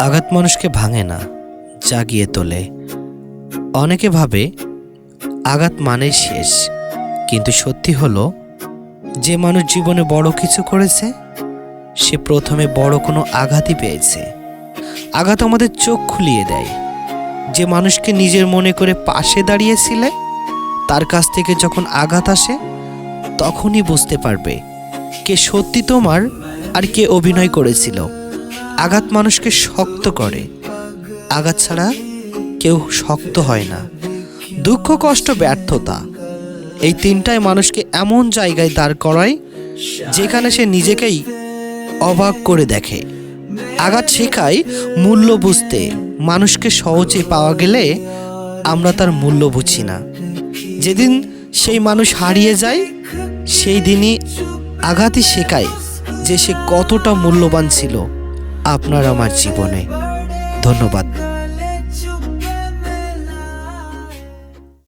আঘাত মানুষকে ভাঙে না, জাগিয়ে তোলে। অনেকে ভাবে, আঘাত মানেই শেষ। কিন্তু সত্যি হলো, যে মানুষ জীবনে বড় কিছু করেছে, সে প্রথমে বড় কোনো আঘাতই পেয়েছে। আঘাত আমাদের চোখ খুলিয়ে দেয়। যে মানুষকে নিজের মনে করে পাশে দাঁড়িয়েছিলে, তার কাছ থেকে যখন আঘাত আসে, তখনই বুঝতে পারবে, কে সত্যি তোমার আর কে অভিনয় করেছিল। আঘাত মানুষকে শক্ত করে। আঘাত ছাড়া কেউ শক্ত হয় না। দুঃখ, কষ্ট, ব্যর্থতা এই তিনটায় মানুষকে এমন জায়গায় দাঁড় করায় যেখানে সে নিজেকেই অবাক করে দেখে। আঘাত শেখায় মূল্য বুঝতে। মানুষকে সহজে পাওয়া গেলে আমরা তার মূল্য বুঝি না। যেদিন সেই মানুষ হারিয়ে যায়, সেই দিনই আঘাতই শেখায় যে সে কতটা মূল্যবান ছিল। আপনার আমার জীবনে। ধন্যবাদ।